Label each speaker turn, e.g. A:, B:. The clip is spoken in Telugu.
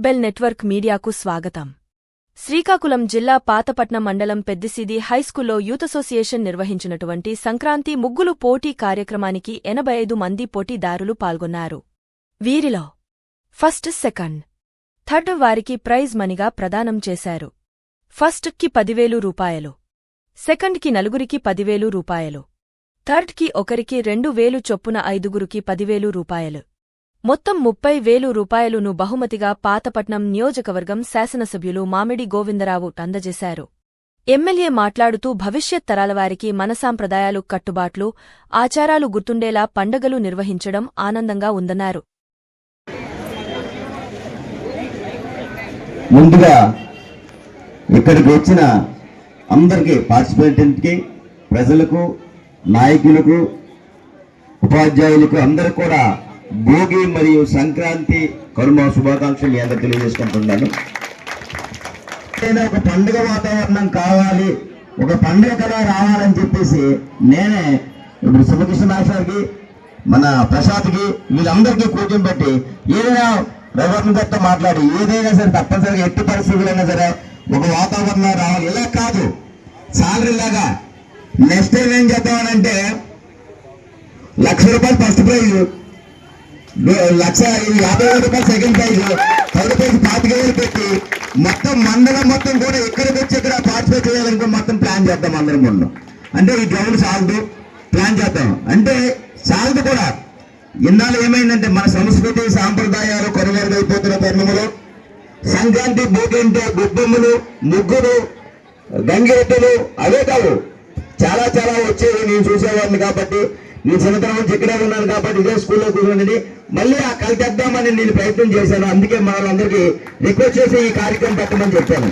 A: బెల్ నెట్వర్క్ మీడియాకు స్వాగతం. శ్రీకాకుళం జిల్లా పాతపట్నం మండలం పెద్దిసిది హైస్కూల్లో యూత్ అసోసియేషన్ నిర్వహించినటువంటి సంక్రాంతి ముగ్గులు పోటీ కార్యక్రమానికి ఎనభై ఐదు మంది పోటీదారులు పాల్గొన్నారు. వీరిలో ఫస్ట్ సెకండ్ థర్డ్ వారికి ప్రైజ్ మనీగా ప్రదానం చేశారు. ఫస్ట్కి పదివేలు రూపాయలు సెకండ్కి నలుగురికి పదివేలు రూపాయలు థర్డ్కి ఒకరికి రెండు వేలు చొప్పున ఐదుగురికి పదివేలు రూపాయలు. మొత్తం ముప్పై వేలు రూపాయలును బహుమతిగా పాతపట్నం నియోజకవర్గం శాసనసభ్యులు మామిడి గోవిందరావు అందజేశారు. ఎమ్మెల్యే మాట్లాడుతూ భవిష్యత్ తరాలవారికి మన సాంప్రదాయాలు కట్టుబాట్లు ఆచారాలు గుర్తుండేలా పండగలు నిర్వహించడం ఆనందంగా ఉందన్నారు.
B: ముందుగా ఇక్కడికి వచ్చిన అందరికీ పార్టిసిపెంట్కి ప్రజలకు నాయకులకు ఉపాధ్యాయులకు అందరికి కూడా భోగి మరియు సంక్రాంతి కరుమ శుభాకాంక్షలు మీ అందరు తెలియజేసుకుంటున్నాను. ఒక పండుగ వాతావరణం కావాలి ఒక పండుగ కళ రావాలని చెప్పేసి నేనే ఇప్పుడు శివకృష్ణ మాస్టర్కి మన ప్రసాద్కి వీళ్ళందరికీ పెట్టి ఏదైనా రఘువర్ణ గారితో మాట్లాడి ఏదైనా సరే తప్పనిసరిగా ఎట్టి పరిస్థితులైనా సరే ఒక వాతావరణం రావాలి. ఇలా కాదు. సాలరీ లాగా. నెక్స్ట్ టైం ఏం చేద్దామనంటే లక్ష రూపాయలు ఫస్ట్ ప్రైజ్. లక్ష యాభై వేల రూపాయలు సెకండ్ ప్రైజ్ థర్డ్ ప్రైజ్ పాతిక వేలు పెట్టి మొత్తం మండలం మొత్తం కూడా ఎక్కడికి వచ్చి ఇక్కడ పార్టిసిపేట్ చేయాలనుకుని మొత్తం ప్లాన్ చేద్దాం అందరం మొన్న అంటే ఈ గ్రౌండ్ సాల్దు ప్లాన్ చేద్దాం. అంటే సాల్దు కూడా ఇన్నాళ్ళు ఏమైందంటే మన సంస్కృతి సాంప్రదాయాలు కనుమరుగైపోతున్న తరుణంలో సంక్రాంతి భోగి గుబ్బమ్మలు ముగ్గురు ముగ్గులు అవే కావు. చాలా చాలా వచ్చేవి నేను చూసేవాడిని కాబట్టి నేను చిన్నతనం నుంచి ఇక్కడే ఉన్నాను కాబట్టి ఇదే స్కూల్లో కూర్చోండి మళ్ళీ ఆ కలితేద్దామని నేను ప్రయత్నం చేశాను. అందుకే మనందరికీ వాళ్ళందరికీ రిక్వెస్ట్ చేసి ఈ కార్యక్రమం పెట్టమని చెప్పాను.